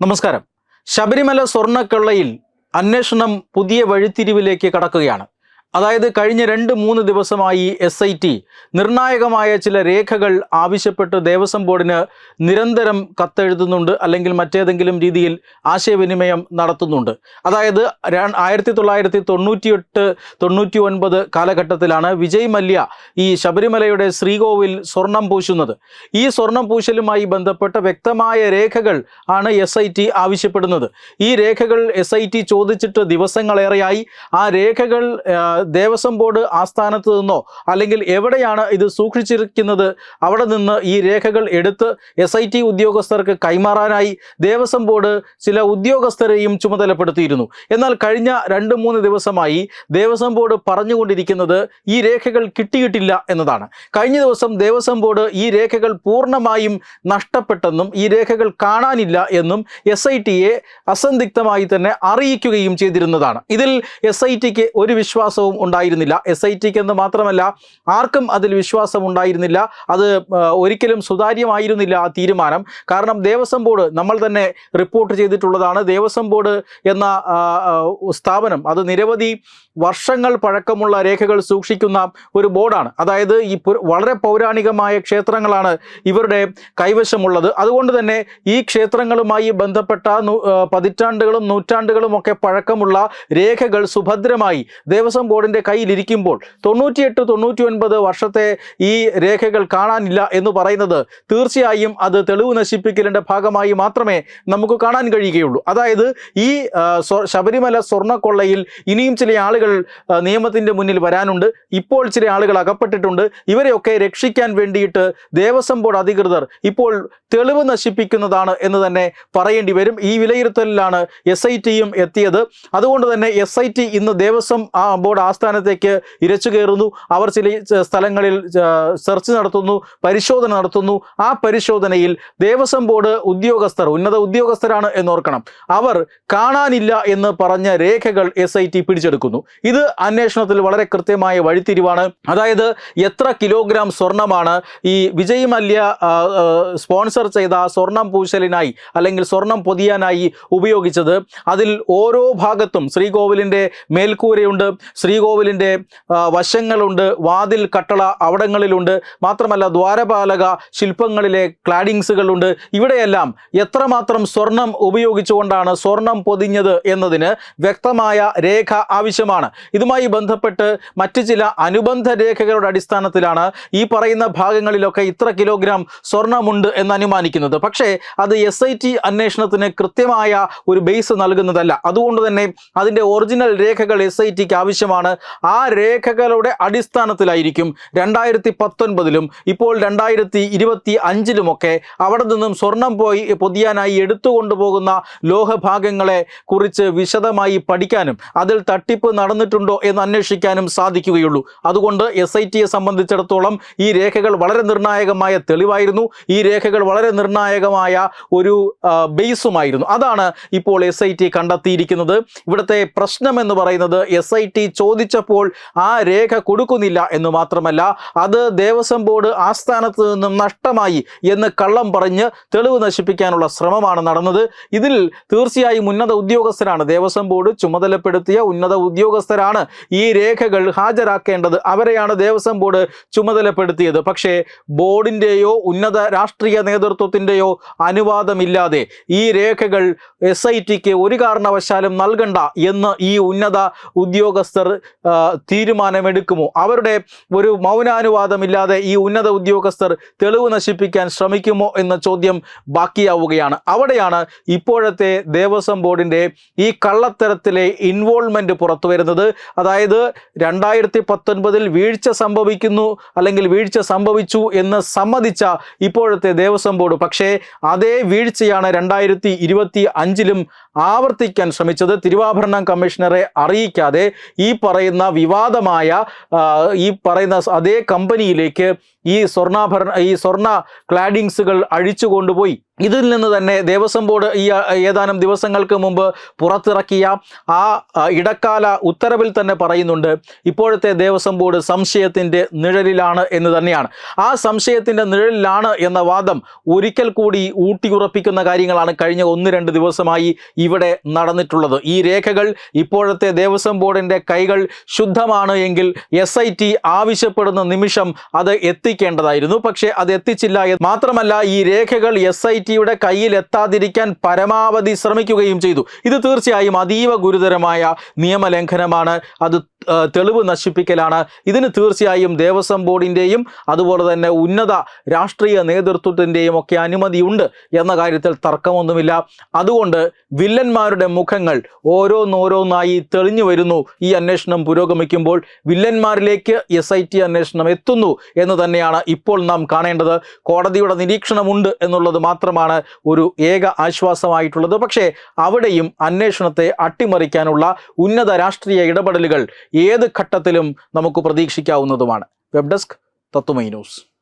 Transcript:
നമസ്കാരം. ശബരിമല സ്വർണക്കൊള്ളയിൽ അന്വേഷണം പുതിയ വഴിത്തിരിവിലേക്ക് കടക്കുകയാണ്. അതായത് കഴിഞ്ഞ രണ്ട് മൂന്ന് ദിവസമായി എസ് ഐ ടി നിർണായകമായ ചില രേഖകൾ ആവശ്യപ്പെട്ട് ദേവസ്വം ബോർഡിന് നിരന്തരം കത്തെഴുതുന്നുണ്ട് അല്ലെങ്കിൽ മറ്റേതെങ്കിലും രീതിയിൽ ആശയവിനിമയം നടത്തുന്നുണ്ട്. അതായത് ആയിരത്തി തൊള്ളായിരത്തി തൊണ്ണൂറ്റിയെട്ട് തൊണ്ണൂറ്റി ഒൻപത് കാലഘട്ടത്തിലാണ് വിജയ് മല്യ ഈ ശബരിമലയുടെ ശ്രീകോവിൽ സ്വർണം പൂശുന്നത്. ഈ സ്വർണം പൂശലുമായി ബന്ധപ്പെട്ട വ്യക്തമായ രേഖകൾ ആണ് എസ് ഐ ടി ആവശ്യപ്പെടുന്നത്. ഈ രേഖകൾ എസ് ഐ ടി ചോദിച്ചിട്ട് ദിവസങ്ങളേറെയായി. ആ രേഖകൾ ദേവസ്വം ബോർഡ് ആസ്ഥാനത്ത് നിന്നോ അല്ലെങ്കിൽ എവിടെയാണ് ഇത് സൂക്ഷിച്ചിരിക്കുന്നത്? അവിടെ നിന്ന് ഈ രേഖകൾ എടുത്ത് എസ് ഐ ടി ഉദ്യോഗസ്ഥർക്ക് കൈമാറാനായി ദേവസ്വം ബോർഡ് ചില ഉദ്യോഗസ്ഥരെയും ചുമതലപ്പെടുത്തിയിരുന്നു. എന്നാൽ കഴിഞ്ഞ രണ്ട് മൂന്ന് ദിവസമായി ദേവസ്വം ബോർഡ് പറഞ്ഞുകൊണ്ടിരിക്കുന്നത് ഈ രേഖകൾ കിട്ടിയിട്ടില്ല എന്നതാണ്. കഴിഞ്ഞ ദിവസം ദേവസ്വം ബോർഡ് ഈ രേഖകൾ പൂർണമായും നഷ്ടപ്പെട്ടെന്നും ഈ രേഖകൾ കാണാനില്ല എന്നും എസ് ഐ ടിയെ അസന്ധിഗ്ധമായി തന്നെ അറിയിക്കുകയും ചെയ്തിരുന്നതാണ്. ഇതിൽ എസ് ഐ ടിക്ക് ഒരു വിശ്വാസവും ഉണ്ടായിരുന്നില്ല. എസ് ഐ ടിക്ക് എന്ന് മാത്രമല്ല ആർക്കും അതിൽ വിശ്വാസം ഉണ്ടായിരുന്നില്ല. അത് ഒരിക്കലും സുതാര്യമായിരുന്നില്ല ആ തീരുമാനം. കാരണം ദേവസ്വം ബോർഡ് നമ്മൾ തന്നെ റിപ്പോർട്ട് ചെയ്തിട്ടുള്ളതാണ്. ദേവസ്വം ബോർഡ് എന്ന സ്ഥാപനം അത് നിരവധി വർഷങ്ങൾ പഴക്കമുള്ള രേഖകൾ സൂക്ഷിക്കുന്ന ഒരു ബോർഡാണ്. അതായത് ഈ വളരെ പൗരാണികമായ ക്ഷേത്രങ്ങളാണ് ഇവരുടെ കൈവശമുള്ളത്. അതുകൊണ്ട് തന്നെ ഈ ക്ഷേത്രങ്ങളുമായി ബന്ധപ്പെട്ട പതിറ്റാണ്ടുകളും നൂറ്റാണ്ടുകളും ഒക്കെ പഴക്കമുള്ള രേഖകൾ സുഭദ്രമായി ദേവസ്വം ബോർഡിന്റെ കയ്യിലിരിക്കുമ്പോൾ തൊണ്ണൂറ്റിയെട്ട് തൊണ്ണൂറ്റി ഒൻപത് വർഷത്തെ ഈ രേഖകൾ കാണാനില്ല എന്ന് പറയുന്നത് തീർച്ചയായും അത് തെളിവ് നശിപ്പിക്കലിന്റെ ഭാഗമായി മാത്രമേ നമുക്ക് കാണാൻ കഴിയുകയുള്ളൂ. അതായത് ഈ ശബരിമല സ്വർണക്കൊള്ളയിൽ ഇനിയും ചില ആളുകൾ നിയമത്തിന്റെ മുന്നിൽ വരാനുണ്ട്. ഇപ്പോൾ ചില ആളുകൾ അകപ്പെട്ടിട്ടുണ്ട്. ഇവരെയൊക്കെ രക്ഷിക്കാൻ വേണ്ടിയിട്ട് ദേവസ്വം ബോർഡ് അധികൃതർ ഇപ്പോൾ തെളിവ് നശിപ്പിക്കുന്നതാണ് എന്ന് തന്നെ പറയേണ്ടി വരും. ഈ വിലയിരുത്തലിലാണ് എസ് ഐ ടിയും എത്തിയത്. അതുകൊണ്ട് തന്നെ എസ് ഐ ടി ഇന്ന് ദേവസ്വം ബോർഡ് ആസ്ഥാനത്തേക്ക് ഇരച്ചു കയറുന്നു. അവർ ചില സ്ഥലങ്ങളിൽ സെർച്ച് നടത്തുന്നു പരിശോധന നടത്തുന്നു. ആ പരിശോധനയിൽ ദേവസ്വം ബോർഡ് ഉദ്യോഗസ്ഥർ ഉന്നത ഉദ്യോഗസ്ഥരാണ് എന്നോർക്കണം. അവർ കാണാനില്ല എന്ന് പറഞ്ഞ രേഖകൾ എസ് ഐ ടി പിടിച്ചെടുക്കുന്നു. ഇത് അന്വേഷണത്തിൽ വളരെ കൃത്യമായ വഴിത്തിരിവാണ്. അതായത് എത്ര കിലോഗ്രാം സ്വർണമാണ് ഈ വിജയ് മല്യ സ്പോൺസർ ചെയ്ത സ്വർണം പൂശലിനായി അല്ലെങ്കിൽ സ്വർണം പൊതിയാനായി ഉപയോഗിച്ചത്. അതിൽ ഓരോ ഭാഗത്തും ശ്രീകോവിലിന്റെ മേൽക്കൂരയുണ്ട്. ശ്രീകോവിലിന്റെ വശങ്ങളുണ്ട് വാതിൽ കട്ടള അവിടങ്ങളിലുണ്ട്. മാത്രമല്ല ദ്വാരപാലക ശില്പങ്ങളിലെ ക്ലാഡിങ്സുകളുണ്ട് ഇവിടെയെല്ലാം എത്രമാത്രം സ്വർണം ഉപയോഗിച്ചുകൊണ്ടാണ് സ്വർണം പൊതിഞ്ഞത് എന്നതിന് വ്യക്തമായ രേഖ ആവശ്യമാണ്. ഇതുമായി ബന്ധപ്പെട്ട് മറ്റ് ചില അനുബന്ധ രേഖകളുടെ അടിസ്ഥാനത്തിലാണ് ഈ പറയുന്ന ഭാഗങ്ങളിലൊക്കെ ഇത്ര കിലോഗ്രാം സ്വർണമുണ്ട് എന്ന് അനുമാനിക്കുന്നത്. പക്ഷേ അത് എസ് ഐ ടി അന്വേഷണത്തിന് കൃത്യമായ ഒരു ബേസ് നൽകുന്നതല്ല. അതുകൊണ്ട് തന്നെ അതിന്റെ ഒറിജിനൽ രേഖകൾ എസ് ഐ ടിക്ക് ആവശ്യമാണ്. ആ രേഖകളുടെ അടിസ്ഥാനത്തിലായിരിക്കും രണ്ടായിരത്തി പത്തൊൻപതിലും ഇപ്പോൾ രണ്ടായിരത്തി ഇരുപത്തി അഞ്ചിലുമൊക്കെ അവിടെ നിന്നും സ്വർണം പോയി പൊതിയാനായി എടുത്തുകൊണ്ടുപോകുന്ന ലോഹഭാഗങ്ങളെ കുറിച്ച് വിശദമായി പഠിക്കാനും അതിൽ തട്ടിപ്പ് നടന്നിട്ടുണ്ടോ എന്ന് അന്വേഷിക്കാനും സാധിക്കുകയുള്ളൂ. അതുകൊണ്ട് എസ് ഐ ടിയെ സംബന്ധിച്ചിടത്തോളം ഈ രേഖകൾ വളരെ നിർണായകമായ തെളിവായിരുന്നു. ഈ രേഖകൾ വളരെ നിർണായകമായ ഒരു ബേസുമായിരുന്നു. അതാണ് ഇപ്പോൾ എസ് ഐ ടി കണ്ടെത്തിയിരിക്കുന്നത്. ഇവിടുത്തെ പ്രശ്നം എന്ന് പറയുന്നത് എസ് ഐ ടി ചോദിച്ചപ്പോൾ ആ രേഖ കൊടുക്കുന്നില്ല എന്ന് മാത്രമല്ല അത് ദേവസ്വം ബോർഡ് ആസ്ഥാനത്ത് നിന്നും നഷ്ടമായി എന്ന് കള്ളം പറഞ്ഞ് തെളിവ് നശിപ്പിക്കാനുള്ള ശ്രമമാണ് നടന്നത്. ഇതിൽ തീർച്ചയായും ഉന്നത ഉദ്യോഗസ്ഥരാണ്. ദേവസ്വം ബോർഡ് ചുമതലപ്പെടുത്തിയ ഉന്നത ഉദ്യോഗസ്ഥരാണ് ഈ രേഖകൾ ഹാജരാക്കേണ്ടത്. അവരെയാണ് ദേവസ്വം ബോർഡ് ചുമതലപ്പെടുത്തിയത്. പക്ഷേ ബോർഡിന്റെയോ ഉന്നത രാഷ്ട്രീയ നേതൃത്വത്തിന്റെയോ അനുവാദമില്ലാതെ ഈ രേഖകൾ എസ് ഐ ടിക്ക് ഒരു കാരണവശാലും നൽകണ്ട എന്ന് ഈ ഉന്നത ഉദ്യോഗസ്ഥർ തീരുമാനമെടുക്കുമോ? അവരുടെ ഒരു മൗനാനുവാദം ഇല്ലാതെ ഈ ഉന്നത ഉദ്യോഗസ്ഥർ തെളിവ് നശിപ്പിക്കാൻ ശ്രമിക്കുമോ എന്ന ചോദ്യം ബാക്കിയാവുകയാണ്. അവിടെയാണ് ഇപ്പോഴത്തെ ദേവസ്വം ബോർഡിന്റെ ഈ കള്ളത്തരത്തിലെ ഇൻവോൾവ്മെന്റ് പുറത്തു വരുന്നത്. അതായത് രണ്ടായിരത്തി പത്തൊൻപതിൽ വീഴ്ച സംഭവിക്കുന്നു അല്ലെങ്കിൽ വീഴ്ച സംഭവിച്ചു എന്ന് സമ്മതിച്ച ഇപ്പോഴത്തെ ദേവസ്വം ബോർഡ്. പക്ഷേ അതേ വീഴ്ചയാണ് രണ്ടായിരത്തി ഇരുപത്തി അഞ്ചിലും ആവർത്തിക്കാൻ ശ്രമിച്ചത്. തിരുവാഭരണം കമ്മീഷണറെ അറിയിക്കാതെ ഈ പറയുന്ന വിവാദമായ ഈ പറയുന്ന അതേ കമ്പനിയിലേക്ക് ഈ സ്വർണാഭരണ ഈ സ്വർണ ക്ലാഡിങ്സുകൾ അഴിച്ചു കൊണ്ടുപോയി. ഇതിൽ നിന്ന് തന്നെ ദേവസ്വം ബോർഡ് ഈ ഏതാനും ദിവസങ്ങൾക്ക് മുമ്പ് പുറത്തിറക്കിയ ആ ഇടക്കാല ഉത്തരവിൽ തന്നെ പറയുന്നുണ്ട് ഇപ്പോഴത്തെ ദേവസ്വം ബോർഡ് സംശയത്തിന്റെ നിഴലിലാണ് എന്ന് തന്നെയാണ്. ആ സംശയത്തിന്റെ നിഴലിലാണ് എന്ന വാദം ഒരിക്കൽ കൂടി ഊട്ടിയുറപ്പിക്കുന്ന കാര്യങ്ങളാണ് കഴിഞ്ഞ ഒന്ന് രണ്ട് ദിവസമായി ഇവിടെ നടന്നിട്ടുള്ളത്. ഈ രേഖകൾ ഇപ്പോഴത്തെ ദേവസ്വം ബോർഡിന്റെ കൈകൾ ശുദ്ധമാണ് എങ്കിൽ എസ് ആവശ്യപ്പെടുന്ന നിമിഷം അത് എത്തിക്കേണ്ടതായിരുന്നു പക്ഷേ അത് എത്തിച്ചില്ല മാത്രമല്ല ഈ രേഖകൾ എസ് ഐ ടിയുടെ കയ്യിൽ എത്താതിരിക്കാൻ പരമാവധി ശ്രമിക്കുകയും ചെയ്തു. ഇത് തീർച്ചയായും അതീവ ഗുരുതരമായ നിയമലംഘനമാണ്. അത് തെളിവ് നശിപ്പിക്കലാണ്. ഇതിന് തീർച്ചയായും ദേവസ്വം ബോർഡിന്റെയും അതുപോലെ തന്നെ ഉന്നത രാഷ്ട്രീയ നേതൃത്വത്തിന്റെയും ഒക്കെ അനുമതിയുണ്ട് എന്ന കാര്യത്തിൽ തർക്കമൊന്നുമില്ല. അതുകൊണ്ട് വില്ലന്മാരുടെ മുഖങ്ങൾ ഓരോന്നോരോന്നായി തെളിഞ്ഞു വരുന്നു ഈ അന്വേഷണം പുരോഗമിക്കുമ്പോൾ. വില്ലന്മാരിലേക്ക് എസ് ഐ ടി അന്വേഷണം എത്തുന്നു എന്ന് തന്നെയാണ് ഇപ്പോൾ നാം കാണേണ്ടത്. കോടതിയുടെ നിരീക്ഷണമുണ്ട് എന്നുള്ളത് മാത്രമാണ് ഒരു ഏക ആശ്വാസമായിട്ടുള്ളത്. പക്ഷേ അവിടെയും അന്വേഷണത്തെ അട്ടിമറിക്കാനുള്ള ഉന്നത രാഷ്ട്രീയ ഇടപെടലുകൾ ഏത് ഘട്ടത്തിലും നമുക്ക് പ്രതീക്ഷിക്കാവുന്നതുമാണ്. Web desk Tatwamayi news.